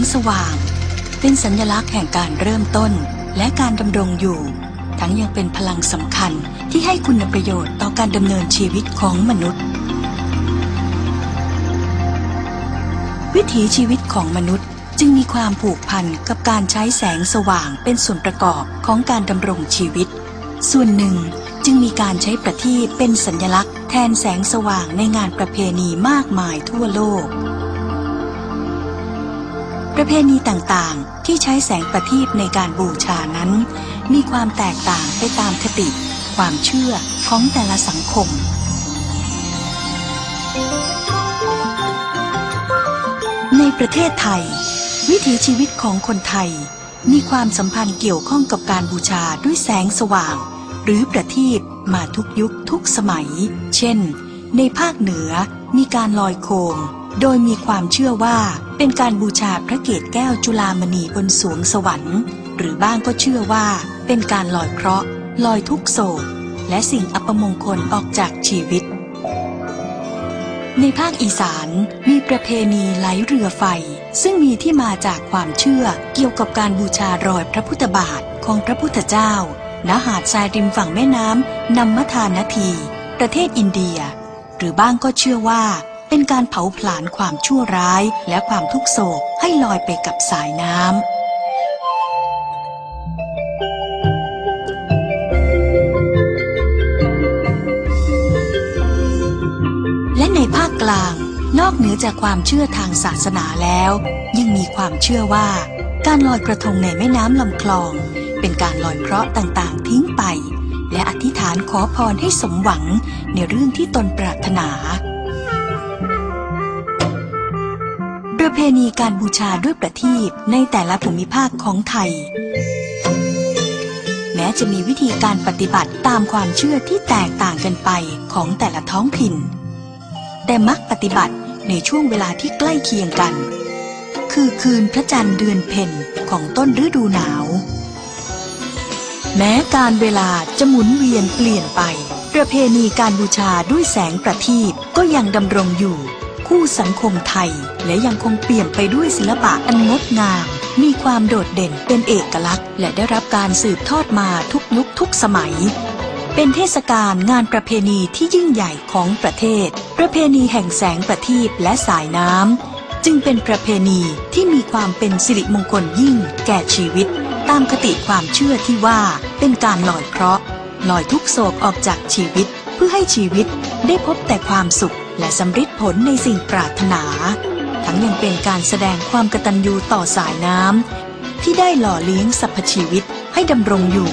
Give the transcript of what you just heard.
งสว่าง เป็นสัญลักษณ์แห่งการเริ่มต้นและการดำรงอยู่ ทั้งยังเป็นพลังสำคัญที่ให้คุณประโยชน์ต่อการดำเนินชีวิตของมนุษย์ วิถีชีวิตของมนุษย์จึงมีความผูกพันกับการใช้แสงสว่างเป็นส่วนประกอบของการดำรงชีวิต ส่วนหนึ่งจึงมีการใช้ประทีปเป็นสัญลักษณ์แทนแสงสว่างในงานประเพณีมากมายทั่วโลก ประเพณีต่างๆ ที่ใช้แสงประทีปในการบูชานั้น มีความแตกต่างไปตามคติ ความเชื่อของแต่ละสังคม ในประเทศไทย วิถีชีวิตของคนไทย มีความสัมพันธ์เกี่ยวข้องกับการบูชาด้วยแสงสว่าง หรือประทีปมาทุกยุคทุกสมัย เช่น ในภาคเหนือมีการลอยโคม โดยมีความเชื่อว่าเป็นการบูชาพระเกศแก้วจุลามณีบนสวงสวรรค์ หรือบ้างก็เชื่อว่าเป็นการลอยเคราะห์ลอยทุกโศก และสิ่งอัปมงคลออกจากชีวิต ในภาคอีสานมีประเพณีไหลเรือไฟ ซึ่งมีที่มาจากความเชื่อเกี่ยวกับการบูชารอยพระพุทธบาทของพระพุทธเจ้าณหาดทรายริมฝั่งแม่น้ำนัมมทานาที ประเทศอินเดีย หรือบ้างก็เชื่อว่า เป็นการเผาผลาญความชั่วร้ายและความทุกโศกให้ลอยไปกับสายน้ำและในภาคกลาง นอกเหนือจากความเชื่อทางศาสนาแล้ว ยังมีความเชื่อว่า การลอยกระทงในแม่น้ำลำคลอง เป็นการลอยเคราะห์ต่างๆ ทิ้งไป และอธิษฐานขอพรให้สมหวังในเรื่องที่ตนปรารถนา ประเพณีการบูชาด้วยประทีปในแต่ละภูมิภาคของไทย แม้จะมีวิธีการปฏิบัติตามความเชื่อที่แตกต่างกันไปของแต่ละท้องถิ่น แต่มักปฏิบัติในช่วงเวลาที่ใกล้เคียงกัน คือคืนพระจันทร์เดือนเพ็ญของต้นฤดูหนาว แม้การเวลาจะหมุนเวียนเปลี่ยนไป ประเพณีการบูชาด้วยแสงประทีปก็ยังดำรงอยู่ คู่สังคมไทย และยังคงเปลี่ยนไปด้วยศิลปะอันงดงาม มีความโดดเด่นเป็นเอกลักษณ์ และได้รับการสืบทอดมาทุกยุคทุกสมัย เป็นเทศกาลงานประเพณีที่ยิ่งใหญ่ของประเทศ ประเพณีแห่งแสงประทีปและสายน้ำจึงเป็นประเพณีที่มีความเป็นสิริมงคลยิ่ง แก่ชีวิต ตามคติความเชื่อที่ว่าเป็นการลอยเคราะห์ลอยทุกโศกออกจากชีวิต เพื่อให้ชีวิต ได้พบแต่ความสุขและสำฤทธิ์ผลในสิ่งปรารถนา ทั้งยังเป็นการแสดงความกตัญญูต่อสายน้ำที่ได้หล่อเลี้ยงสรรพชีวิตให้ดำรงอยู่